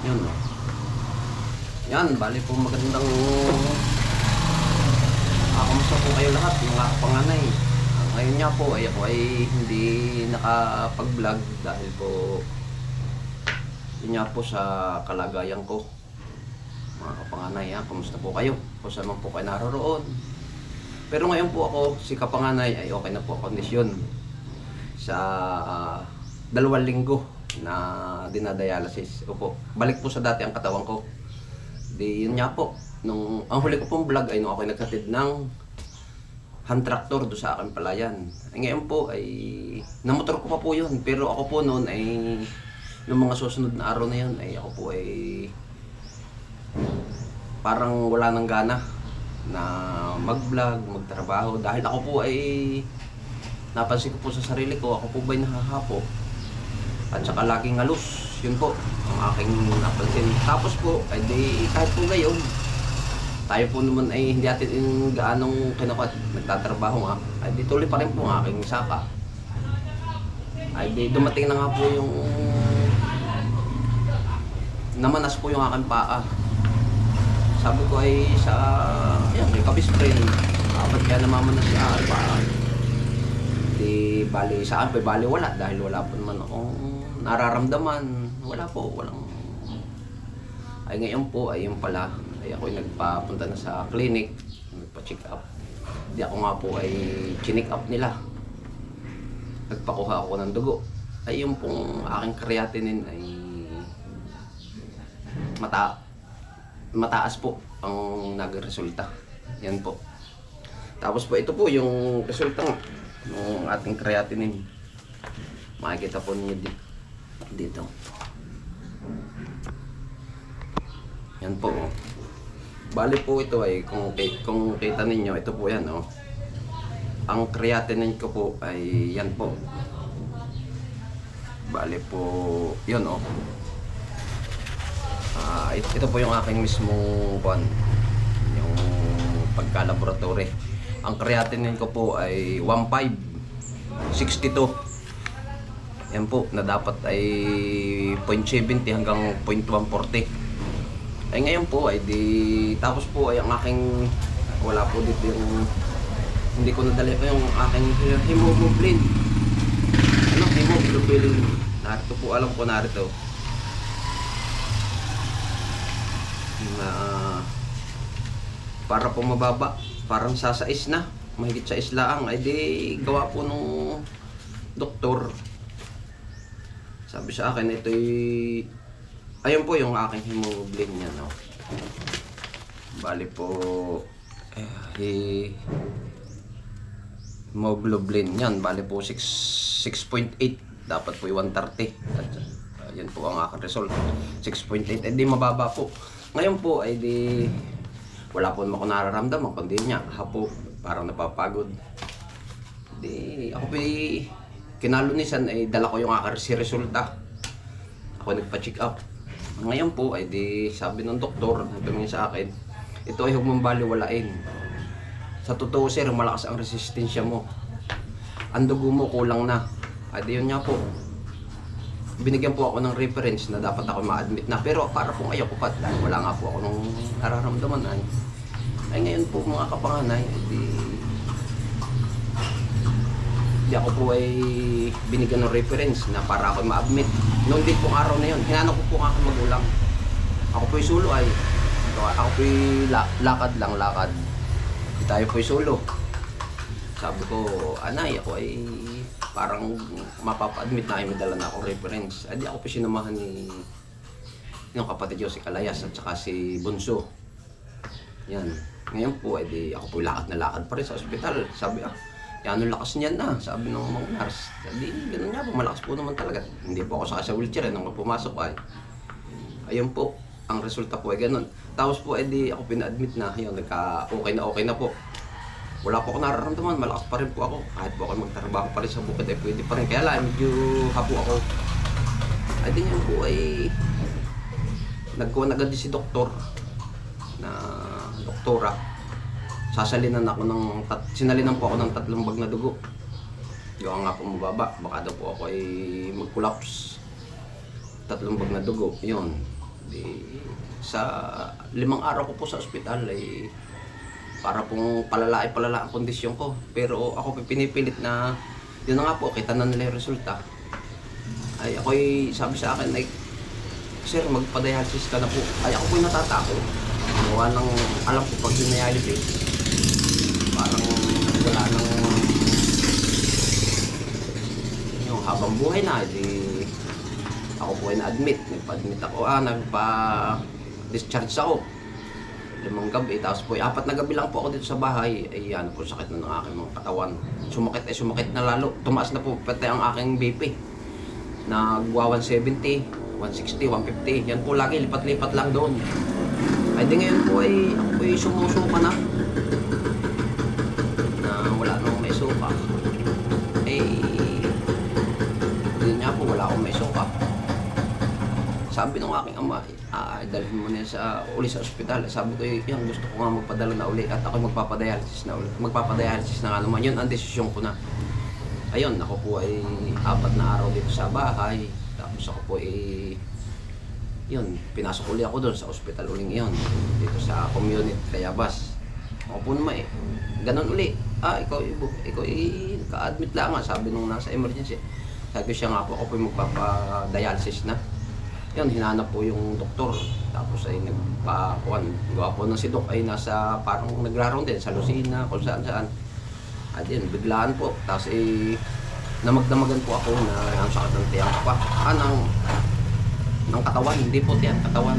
Yun, no? Yan, bali po magandang... Ah, kamusta po kayo lahat, mga panganay? Ngayon nga po, ay ako ay hindi nakapag-vlog dahil po yun nga po sa kalagayan ko. Mga kapanganay, ha? kamusta po kayo? Kung saan po kayo naroroon. Pero ngayon po ako, si kapanganay, ay okay na po kondisyon. Sa ah, dalawang linggo na dinadialysis. Opo, balik po sa dati ang katawan ko. Di yun nga po, nung ang huli ko pong vlog ay nung ako nagkatid ng hand tractor do sa aking palayan. Ay, ngayon po ay namotor ko pa po yun. Pero ako po noon ay nung mga susunod na araw na yun ay ako po ay parang wala nang gana na mag-vlog, magtrabaho dahil ako po ay napansin ko po sa sarili ko, ako po ba'y nahahapo at saka laging halus yun po ang aking napansin. Tapos po ay di kahit po ngayon tayo po naman ay hindi atin yung gaanong kinukat nagtatrabaho nga. Ay di tuloy pa rin po ang aking saka ay di dumating na nga po yung namanas po yung aking paa. Sabi ko ay sa yan may kabisprin dapat kaya namamanas si aking paa? Di bali sa akin bali wala dahil wala po naman akong nararamdaman. Wala po walang ay ngayon po ay yung pala. Ay ako nagpapunta na sa clinic. Nagpa-check up. Di ako nga po ay chinik up nila. Nagpakuha ako ng dugo. Ay yung pong aking creatinine ay mata mataas po ang nagresulta. Yan po. Tapos po ito po yung resulta ng ating creatinine. Makikita po ninyo dito dito. Yan po oh. bali po ito ay kung, kung kita ninyo ito po yan oh. ang creatinine ko po ay yan po. Bali po yun oh. It- ito po yung aking mismong kwan yung pagka-laboratory. Ang creatinine ko po ay 1.5 62 yan po na dapat ay 0.70 hanggang 0.140 ay ngayon po ay di tapos po ay ang aking wala po dito yung hindi ko nadali pa yung aking hemoglobin. Ano hemoglobin? Narito po alam ko narito. Na para po mababa parang sasais na mahigit sa islaang ay di gawa po nung doktor sabi sa akin ito'y ayun po yung aking hemoglobin niya no? Bali po eh, hemoglobin yan bali po 6 6.8 dapat po yung 130 at uh, yan po ang aking result. 6.8 eh di mababa po. Ngayon po ay di wala po naman ako nararamdaman kundi niya hapo parang napapagod. Di ako po kinalunisan ay dala ko yung aking resulta. Ako nagpa-check up. Ngayon po ay di sabi ng doktor na tumingin sa akin ito ay huwag mong baliwalain. Sa totoo sir malakas ang resistensya mo. Ang dugo mo kulang na. Ay di yun nga po. Binigyan po ako ng reference na dapat ako ma-admit na. Pero para po ayaw ko pa wala nga po ako nung nararamdaman ay. Ay ngayon po mga kapanganay ay di di ako po ay binigyan ng reference na para ako ma-admit. Noong din pong araw na yun hinanap ko po ang aking magulang. Ako po sulo ay ako po la- lakad lang lakad. Di tayo po sulo sabi ko anay ako ay parang mapapa-admit na ay may na akong reference. Ay di ako po sinamahan ni yung kapatid ko si Kalayas at saka si Bunso. Yan. Ngayon po ay di ako po lakad na lakad pa rin sa ospital. Sabi ah yan ang lakas niyan na sabi ng mga nurse di ganun nga po malakas po naman talaga hindi po ako saka sa wheelchair eh, nung pumasok ay ayun po ang resulta po ay ganun tapos po ay di ako pina-admit na yun nagka okay na okay na po wala po ako nararamdaman, malakas pa rin po ako. Kahit po ako magtrabaho pa rin sa bukid, ay pwede pa rin. Kaya lang, medyo hapo ako. Ay din yan po ay nagkuha na agad si doktor na doktora. Sasalinan ako ng, tat, sinalinan po ako ng tatlong bag na dugo. Gawa nga po mababa, baka daw po ako ay mag-collapse. Tatlong bag na dugo, yun. Di, sa limang araw ko po sa ospital ay para pong palala ay palala ang kondisyon ko. Pero ako pinipilit na, yun na nga po, kita na nila yung resulta. Ay ako'y sabi sa akin, ay, Sir, magpa-dialysis ka na po. Ay ako po'y natatakot. Gawa ng, alam ko pag dinialysis, parang wala nang yung habang buhay na, di ako po ay na-admit. Nagpa-admit ako, ah, nagpa-discharge ako. Limang gabi, tapos po, apat na gabi lang po ako dito sa bahay. Ay, ano po, sakit na ng aking mga katawan. Sumakit ay sumakit na lalo. Tumaas na po pati ang aking BP. Nagwa 170, 160, 150. Yan po lagi, lipat-lipat lang doon. Ay, di ngayon po ay, ako po ay sumusuka. Na wala nang may suka. Eh, yun nga po, wala akong may suka. Sabi ng aking ama, ah, dalhin mo na sa uli sa ospital. Sabi ko, "Eh, yan gusto ko nga magpadala na uli at ako magpapadialysis na uli. Magpapadialysis na nga naman. Yun ang desisyon ko na. Ayun, ako po ay apat na araw dito sa bahay. Tapos ako po ay yun, pinasok uli ako doon sa ospital uling iyon. Dito sa community Tayabas. Ako po naman eh. Ganon uli. Ah, ikaw, ibo, ikaw eh, ka-admit lang nga. Sabi nung nasa emergency. Sabi siya nga po, ako po magpapa-dialysis na. Yun, hinanap po yung doktor. Tapos ay nagpa-kuan. Gawa po ng si Doc ay nasa parang nagraround din sa Lucina, kung saan saan. At yun, biglaan po. Tapos eh, namagdamagan po ako na ang sakit ng tiyang pa. Ah, ng, katawan, hindi po tiyan, katawan.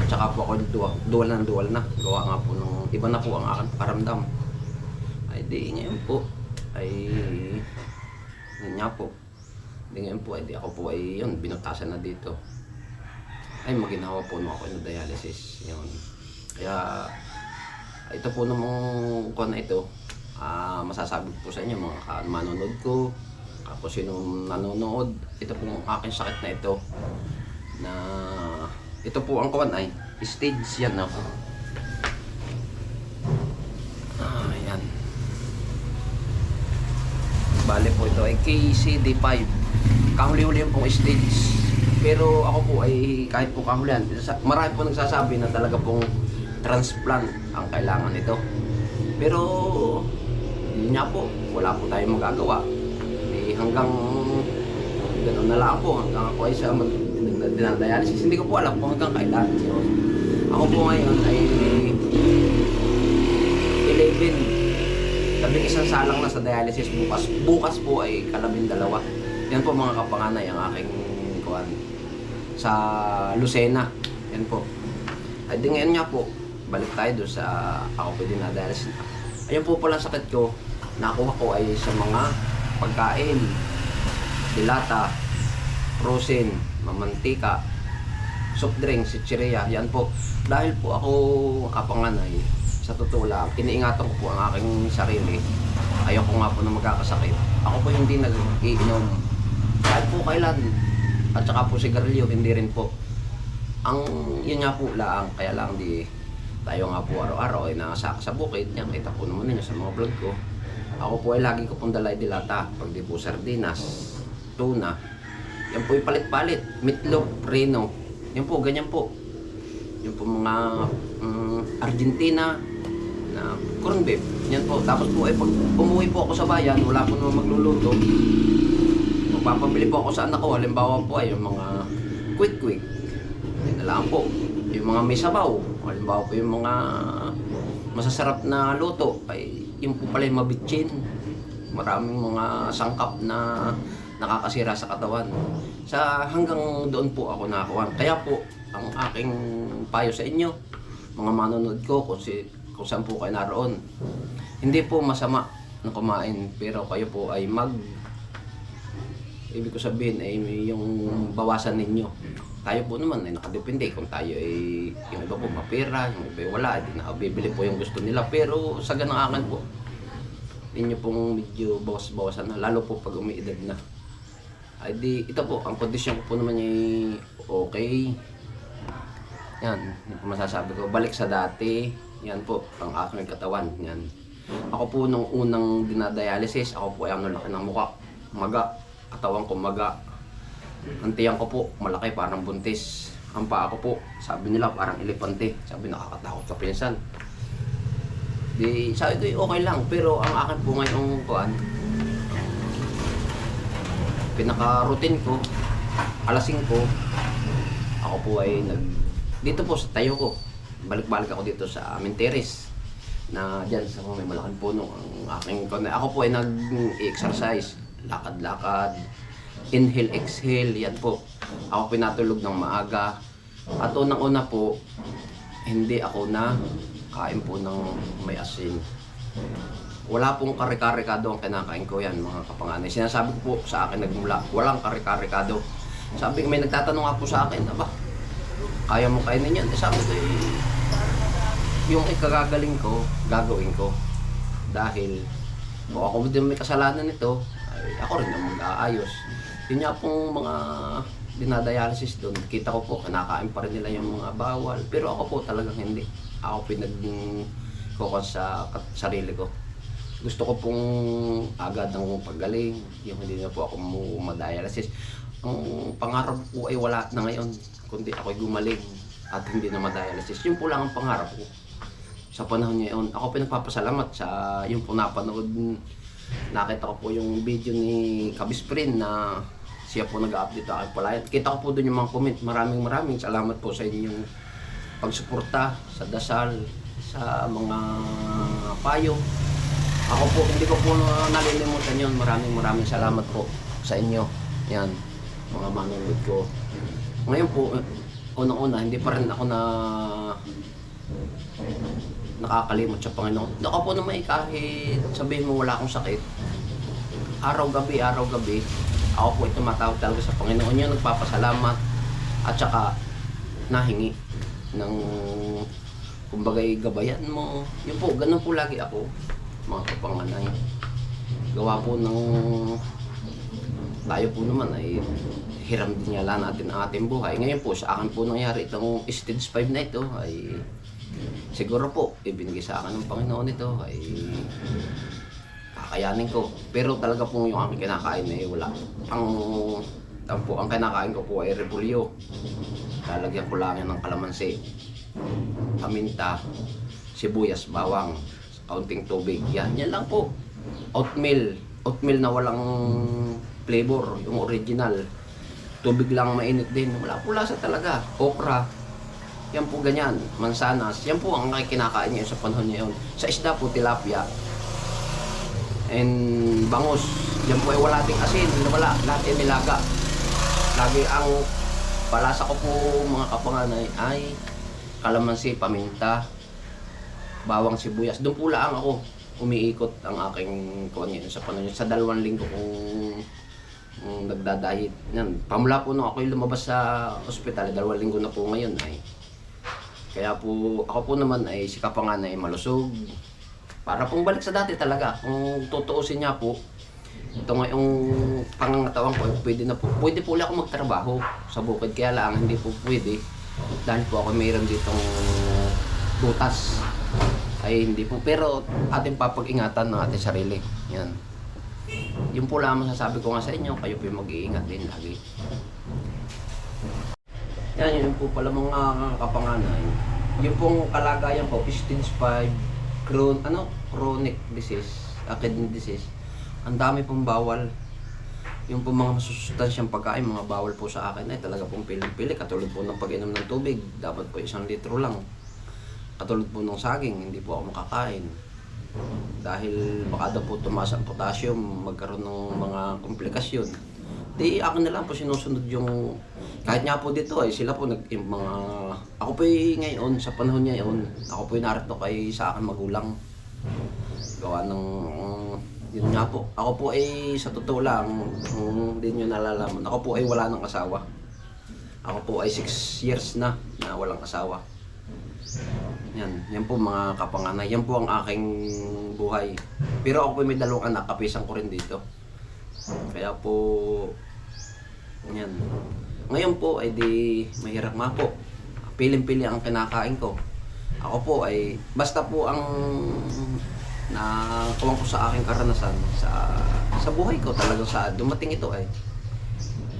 At saka po ako duwal, duwal na duwal na. Gawa nga po ng iba na po ang aking paramdam. Ay di ngayon po, ay yun nga po. Di ngayon po, ay di ako po ay yun, binutasan na dito. Ay maginawa po nung ako ng dialysis. Yun. Kaya ito po namang kuha na ito, ah masasabi po sa inyo mga ka- manonood ko, tapos sino nanonood, ito po ang aking sakit na ito na ito po ang kuwan ay stage yan ako. Ah, yan. Bale po ito ay KCD5. Kahuli-huli pong stage. Pero ako po ay kahit po kahulihan, marami po nagsasabi na talaga pong transplant ang kailangan nito. Pero yun nga po, wala po tayong magagawa. Eh, hanggang ganun na lang po, hanggang ako ay sa dinadialysis. Hindi ko po alam kung hanggang kailan. Yun. Ako po ngayon ay 11. Labing isang salang na sa dialysis bukas. Bukas po ay kalabing dalawa. Yan po mga kapanganay ang aking kuwan sa Lucena. Yan po. Di ngayon nga po, balik tayo doon sa ako pwede na dialysis. Ayun po pala sakit ko, nakuha ko ay sa mga pagkain, dilata, frozen, mamantika, soft drink, chichiria, yan po. Dahil po ako kapanganay, sa totoo lang, iniingatan ko po ang aking sarili. Ayoko nga po na magkakasakit. Ako po hindi nag-iinom. Kahit po kailan. At saka po sigarilyo, hindi rin po. Ang yun nga po lang, kaya lang di tayo nga po araw-araw ay nakasaka sa bukid. Yan, kita po naman ninyo sa mga vlog ko. Ako po ay lagi ko pong dalay dilata. Pag di po sardinas, tuna, yan po palit-palit. Meatloaf, reno. Yan po, ganyan po. Yung po mga mm, Argentina na corn beef. Yan po. Tapos po, eh, pag umuwi po ako sa bayan, wala po naman magluluto. Magpapabili po ako sa anak. Halimbawa po ay yung mga quick-quick. Yan na lang po. Yung mga may sabaw. Halimbawa po yung mga masasarap na luto. Ay, yung po pala yung mabitchin. Maraming mga sangkap na nakakasira sa katawan. Sa hanggang doon po ako nakakuha. Kaya po, ang aking payo sa inyo, mga manonood ko kung, si, kung saan po kayo naroon. Hindi po masama na kumain, pero kayo po ay mag ibig ko sabihin ay yung bawasan ninyo. Tayo po naman ay nakadepende kung tayo ay yung iba po mapira, yung iba wala, hindi nakabibili po yung gusto nila. Pero sa ganang akin po, inyo pong medyo bawas-bawasan na, lalo po pag umiidad na. Ay di, ito po, ang kondisyon ko po naman ay okay. Yan, yun po masasabi ko. Balik sa dati, yan po, ang aking katawan. Yan. Ako po nung unang dinadialysis, ako po ay ang laki ng mukha. Maga, katawan ko maga. Ang tiyan ko po, malaki parang buntis. ang paa ko po, sabi nila parang elepante. Sabi nakakatakot sa pinsan. Di, sabi ko okay lang, pero ang akin po ngayong kuan, pinaka-routine ko, alas 5, ako po ay nag, dito po sa tayo ko, balik-balik ako dito sa amin terrace na dyan sa may malaking puno ang aking ako po ay nag-exercise lakad-lakad. Inhale exhale. Yan po. Ako pinatulog ng maaga. At unang-una po hindi ako na kain po ng may asin. Wala pong kare-karekado ang kinakain ko yan mga kapanganay. Sinasabi ko po sa akin nagmula walang kare-karekado sabi may nagtatanong nga po sa akin aba kaya mo kainin yan? Eh, sabi ko eh, yung ikagagaling ko, gagawin ko. Dahil, kung ako din may kasalanan nito, ay ako rin ang mag-aayos. Yun nga pong mga dinadialysis doon, kita ko po, kinakain pa rin nila yung mga bawal. Pero ako po talagang hindi. Ako pinag ko sa sarili ko. Gusto ko pong agad ang paggaling, yung hindi na po ako madialysis. Ang pangarap ko ay wala na ngayon, kundi ako'y gumaling at hindi na madialysis. Yun po lang ang pangarap ko sa panahon ngayon. Ako pinagpapasalamat sa yung po napanood. Nakita ko po yung video ni Kabisprin na siya po nag-update ako pala. Kita ko po doon yung mga comment. Maraming maraming salamat po sa inyong pagsuporta, sa dasal, sa mga payo. Ako po, hindi ko po na- nalilimutan yun. Maraming maraming salamat po sa inyo. Yan, mga manonood ko. Ngayon po, unang-una, hindi pa rin ako na nakakalimot sa Panginoon. Ako po naman kahit sabihin mo wala akong sakit, araw-gabi, araw-gabi, ako po ay tumatawag talaga sa Panginoon yun, nagpapasalamat at saka nahingi ng kumbagay gabayan mo. Yun po, ganun po lagi ako, mga kapanganay. Gawa po ng tayo po naman ay hiram din yala natin ang ating buhay. Ngayon po, sa akin po nangyari itong stage 5 na ito ay siguro po, ibinigay sa akin ng Panginoon ito ay kakayanin ko. Pero talaga po yung aking kinakain ay wala. Ang, ang, po, ang kinakain ko po ay repulyo. Lalagyan ko lang yan ng kalamansi, paminta, sibuyas, bawang, kaunting tubig. Yan, yan lang po. Oatmeal. Oatmeal na walang flavor, yung original. Tubig lang mainit din. Wala po lasa talaga. Okra, yan po ganyan, mansanas. Yan po ang kinakain niya sa panahon niya yun. Sa isda po, tilapia. And bangus. Yan po ay wala ding asin. Wala. Lahat ay nilaga. Lagi ang palasa ko po mga kapanganay ay kalamansi, paminta, bawang sibuyas. Doon po lang ako umiikot ang aking ngayon sa panahon. Sa dalawang linggo kong kung nagdadahit. Yan. Pamula po nung ako'y lumabas sa ospital, dalawang linggo na po ngayon ay kaya po, ako po naman ay si Kapangan ay malusog. Para pong balik sa dati talaga. Kung tutuusin niya po, ito nga yung pangangatawan ko, pwede na po. Pwede po ulit ako magtrabaho sa bukid. Kaya lang, hindi po pwede. Dahil po ako mayroon ditong butas. Ay hindi po. Pero ating papag-ingatan ng ating sarili. Yan. Yun po lang masasabi ko nga sa inyo. Kayo po mag-iingat din lagi. Yan, yun po pala mga kapanganay. Yung pong kalagayan ko, stage 5, cron, ano, chronic disease, kidney disease. Ang dami pong bawal. Yung pong mga masusustansyang pagkain, mga bawal po sa akin ay talaga pong piling-pili. Katulad po ng pag-inom ng tubig, dapat po isang litro lang. Katulad po ng saging, hindi po ako makakain. Dahil baka daw po tumaas ang potassium, magkaroon ng mga komplikasyon. Di ako na lang po sinusunod yung kahit nga po dito ay sila po nag yung mga ako po ngayon sa panahon niya yun ako po narito kay sa akin magulang. Gawa ng yun nga po. Ako po ay sa totoo lang hindi nyo nalalaman ako po ay wala ng asawa. Ako po ay 6 years na na walang asawa. Yan yan po mga kapanganay. Yan po ang aking buhay. Pero ako po may dalawang anak kapisang ko rin dito. Kaya po yan. Ngayon po ay di mahirap nga po. Piling-pili ang kinakain ko. Ako po ay basta po ang na ko sa aking karanasan sa sa buhay ko talaga sa dumating ito ay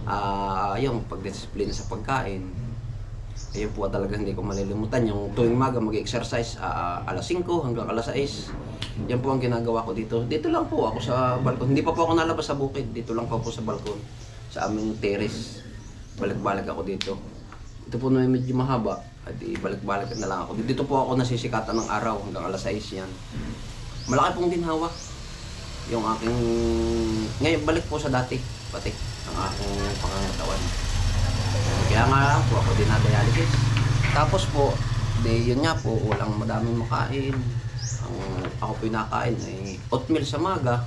ah yung pagdisiplina sa pagkain Ayun po talaga hindi ko malilimutan. Yung tuwing maga mag-exercise ah, alas 5 hanggang alas 6. Yan po ang ginagawa ko dito. Dito lang po ako sa balkon. Hindi pa po ako nalabas sa bukid. Dito lang po ako sa balkon. Sa aming terrace. Balik-balik ako dito. Ito po na medyo mahaba. At balik-balik na lang ako. Dito po ako nasisikatan ng araw hanggang alas 6 yan. Malaki pong ginhawa. Yung aking... Ngayon, balik po sa dati. Pati ang aking pangangatawan. Kaya nga lang po ako dinadialysis. Tapos po, di yun nga po, walang madaming makain. Ang ako po nakain ay oatmeal sa maga.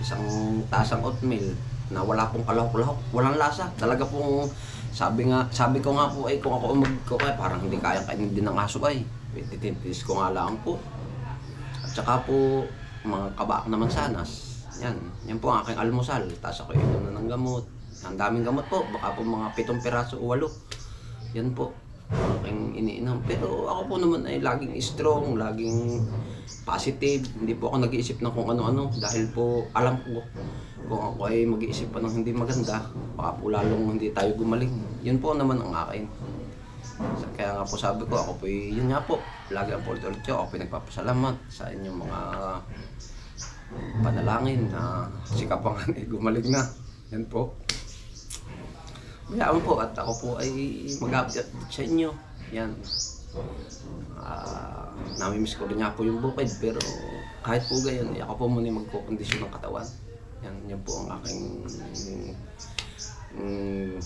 Isang tasang oatmeal na wala pong kalahok-lahok, walang lasa. Talaga pong sabi nga, sabi ko nga po ay kung ako magkukay, parang hindi kaya kainin din ng aso ay. Titintis ko nga lang po. At saka po, mga kabak naman sanas. Yan, yan po ang aking almusal. Tapos ako inom na ng gamot. Ang daming gamot po, baka po mga pitong piraso o walo. Yan po, aking iniinom. Pero ako po naman ay laging strong, laging positive. Hindi po ako nag-iisip ng kung ano-ano dahil po alam ko kung ako ay mag-iisip pa ng hindi maganda, baka po lalong hindi tayo gumaling. Yun po naman ang akin. Kaya nga po sabi ko, ako po yun nga po, lagi ang ulit-ulit ko, ako po nagpapasalamat sa inyong mga panalangin na si Kapangan ay gumaling na. Yan po. Mayroon po at ako po ay mag-update sa inyo. Yan. Ah, namimiss ko rin nga po yung bukid pero kahit po eh, ako po muna yung magkukondisyon ng katawan. Yan, yan po ang aking mm,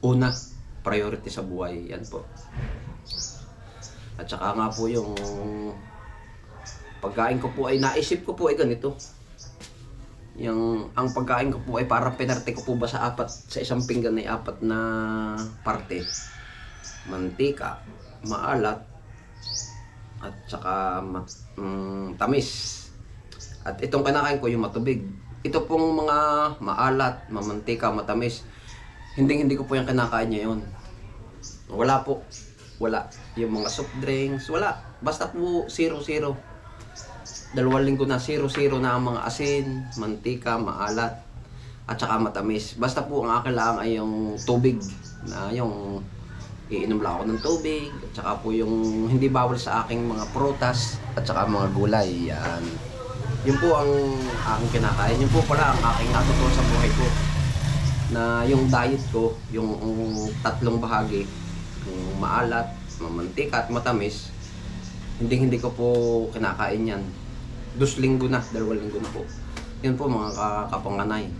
una priority sa buhay. Yan po. At saka nga po yung pagkain ko po ay naisip ko po ay ganito. Yung ang pagkain ko po ay parang pinarte ko po ba sa apat sa isang pinggan ay apat na parte. Mantika, maalat, at saka mat, mm, tamis. At itong kinakain ko yung matubig. Ito pong mga maalat, mamantika, matamis. Hindi hindi ko po yung kinakain ngayon. Wala po. Wala. Yung mga soft drinks, wala. Basta po zero-zero dalawang linggo na zero-zero na ang mga asin, mantika, maalat, at saka matamis. Basta po ang akin lang ay yung tubig na yung iinom lang ako ng tubig at saka po yung hindi bawal sa aking mga prutas at saka mga gulay. Yan. Yun po ang aking kinakain. Yun po pala ang aking natutunan sa buhay ko. Na yung diet ko, yung tatlong bahagi, yung maalat, mamantika at matamis, hindi hindi ko po kinakain yan. Dos linggo na, dalawang linggo na po. Yun po mga ka- kapanganay.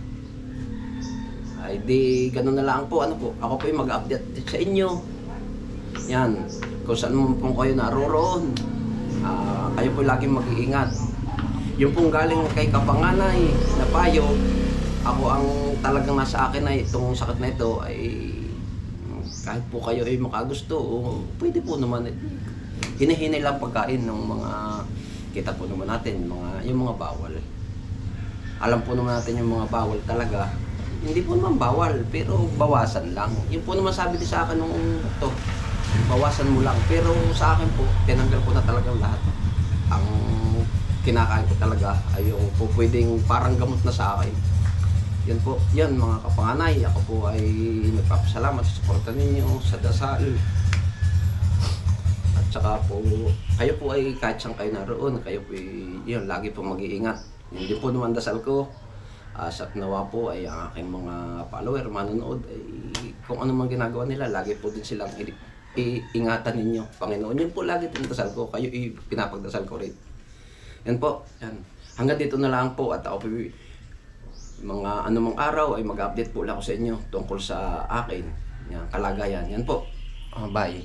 Ay di, ganun na lang po. Ano po, ako po yung mag-update sa inyo. Yan, kung saan mo po kayo naroroon. Ah, kayo po laging mag-iingat. Yung pong galing kay kapanganay na payo, ako ang talagang nasa akin ay itong sakit na ito ay kahit po kayo ay makagusto, o pwede po naman eh, hinihinay lang pagkain ng mga kita po naman natin mga yung mga bawal. Alam po naman natin yung mga bawal talaga. Hindi po naman bawal, pero bawasan lang. Yun po naman sabi sa akin nung to, bawasan mo lang. Pero sa akin po, tinanggal ko na talagang lahat. Ang kinakain ko talaga ay yung po pwedeng parang gamot na sa akin. Yan po, yan mga kapanganay. Ako po ay nagpapasalamat sa suporta ninyo, sa dasal. At saka po, kayo po ay kahit saan kayo naroon, kayo po ay, yun, lagi po mag-iingat. Hindi po naman dasal ko. Uh, sa nawa po ay ang aking mga follower, manonood, ay kung ano man ginagawa nila, lagi po din silang iingatan ninyo. Panginoon, yun po lagi din dasal ko. Kayo pinapagdasal ko rin. Yan po, yan. Hanggang dito na lang po at ako po mga anumang araw ay mag-update po lang ako sa inyo tungkol sa akin. Yan, kalagayan. Yan po. Ah, bye.